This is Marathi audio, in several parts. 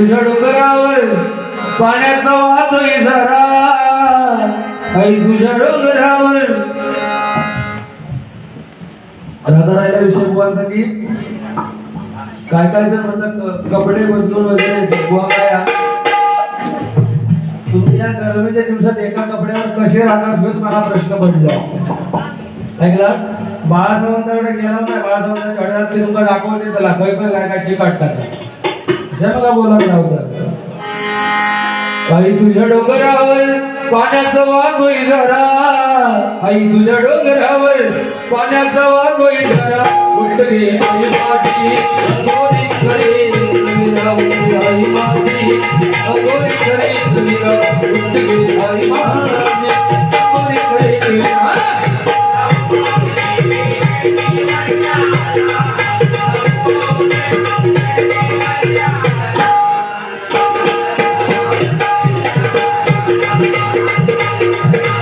तुझ्या डोंगरावर पाण्याचा वाहतोय झरा आई तुझ्या डोंगरावर. राधा राहिला विषय बुवांचा की काय काय जर म्हणतात कपडे बदलून वगैरे बुवा काय तुम्ही या गरमीच्या दिवसात एका कपड्यावर कसे राहणार हेच मला प्रश्न पडला. ऐकला बाळासाहेबांकडे गेला नाही बाळासाहेबांच्या घड्यात ते तुमका दाखवते त्याला खय खय काय काय चिकाट हे जन्मला बोलत नव्हतं आई तुझ्या डोंगरावर पाण्याचा वाहतोय धरा आई तुझ्या डोंगरावर पाण्याचा वाहतोय धरा उठली आई माझी अंगोरी करे तुम्ही राहून आई माझी अंगोरी करे तुम्ही राहून उठली आई माझी अंगोरी करे तुम्ही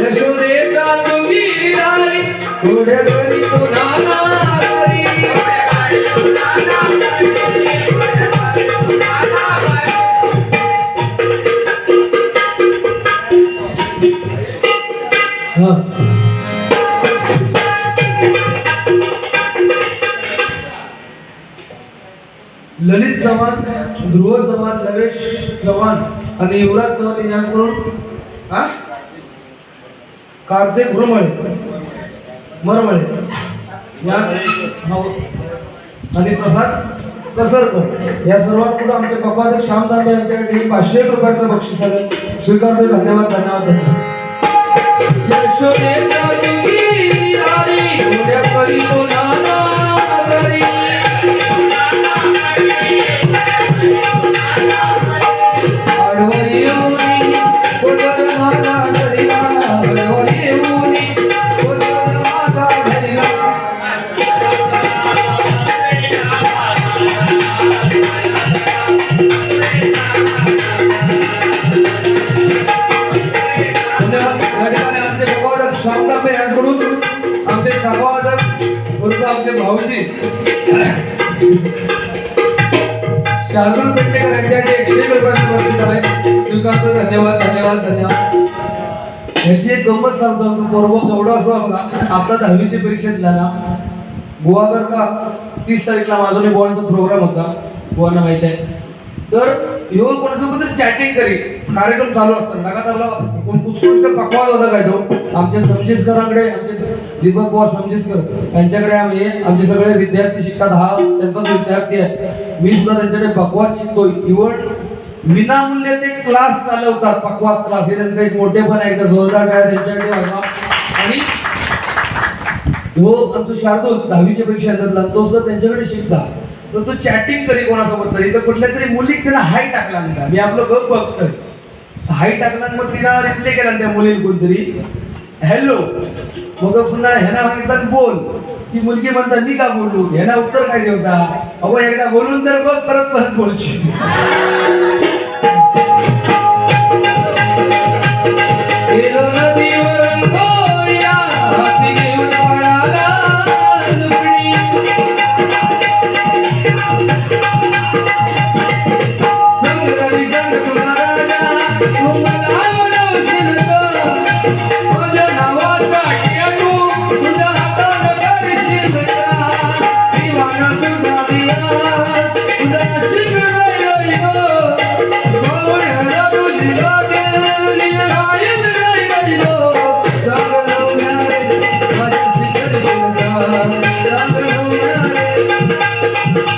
यशोदेचा तुगी धारी घरी ललित चव्हाण ध्रुव चव्हाण लवेश चव्हाण. आणि युवराज चव्हाण यांच्याकडून हा? कार्तिक घुरमळे मरमळे. या हो. आणि प्रसाद कसरकर या सर्वांकडून आमचे पप्पाचे श्यामदार यांच्याकडे पाचशे रुपयाचं बक्षीस आलं स्वीकारतो धन्यवाद धन्यवाद धन्यवाद. आमचे सभावादक उर्फ आमचे भाऊजी. शार्दूल पेटणेकर यांच्याकडे एकशे एक रुपयाचं बक्षीस आहे. स्वीकारतो धन्यवाद धन्यवाद धन्यवाद. ह्याची एक गंमत सांगतो आमचं पोरगो केवढं असो आपला. आता दहावीची परीक्षा दिला ना. गोवाकर का तीस तारीखला माझा आणि प्रोग्राम होता. गोवांना माहीत आहे. तर ह्यो कोणासोबत चॅटिंग करी. कार्यक्रम चालू असताना. नका त्याला कोण उत्कृष्ट पकवाज होता काय तो? आमच्या समजिसकरांकडे आमचे दीपक पवार समजेशकर यांच्याकडे आम्ही आमचे सगळे विद्यार्थी शिकतात. हा त्यांचा विद्यार्थी आहे मी सुद्धा त्यांच्याकडे पकवाज शिकतो इव्हन विनामूल्य ते क्लास चालवतात. पकवाज क्लास हे त्यांचं एक मोठे पण आहे जोरदार काय त्यांच्याकडे आणि हो आमचं शार्दूल दहावीच्या परीक्षा येतात तो सुद्धा त्यांच्याकडे शिकता तर तो चॅटिंग करी कोणासोबत तरी. तर कुठल्या तरी मुलीक त्याला हाय टाकला म्हणता. मी आपलं गप बघतोय. हाय टाकला मग तिला रिप्ले केला त्या मुलीला कोणतरी. हॅलो मग पुन्हा ह्याना सांगितलं बोल. ती मुलगी म्हणता मी का बोलू? ह्याना उत्तर काय देऊचा अहो एकदा बोलून तर बघ परत परत बोलशील.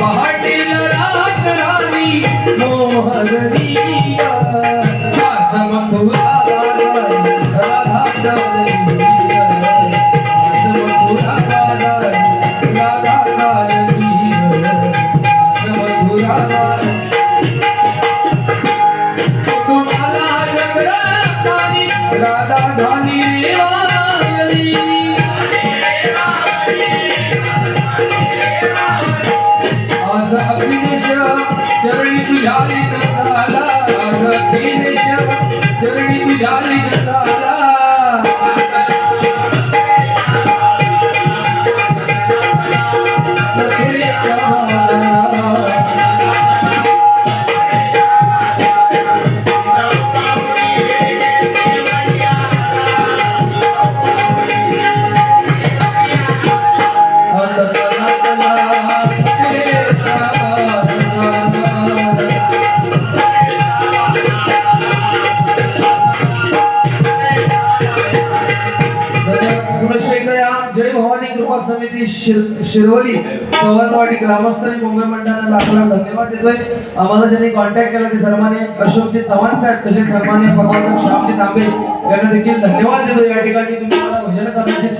पहाटेला रात राणी मोहरली Yari, Yari, Yari, Yari, कृपा शिरवली चव्हाणवाडी ग्रामस्थांनी मुंबई मंडळाला लाखोला धन्यवाद देतोय. आम्हाला ज्यांनी कॉन्टॅक्ट केला ते सर्वांनी अशोकजी चव्हाण साहेब तसेच सर्वांनी पदार्थक श्यामजी तांबे यांना देखील धन्यवाद देतो या ठिकाणी तुम्ही मला भजन करण्याची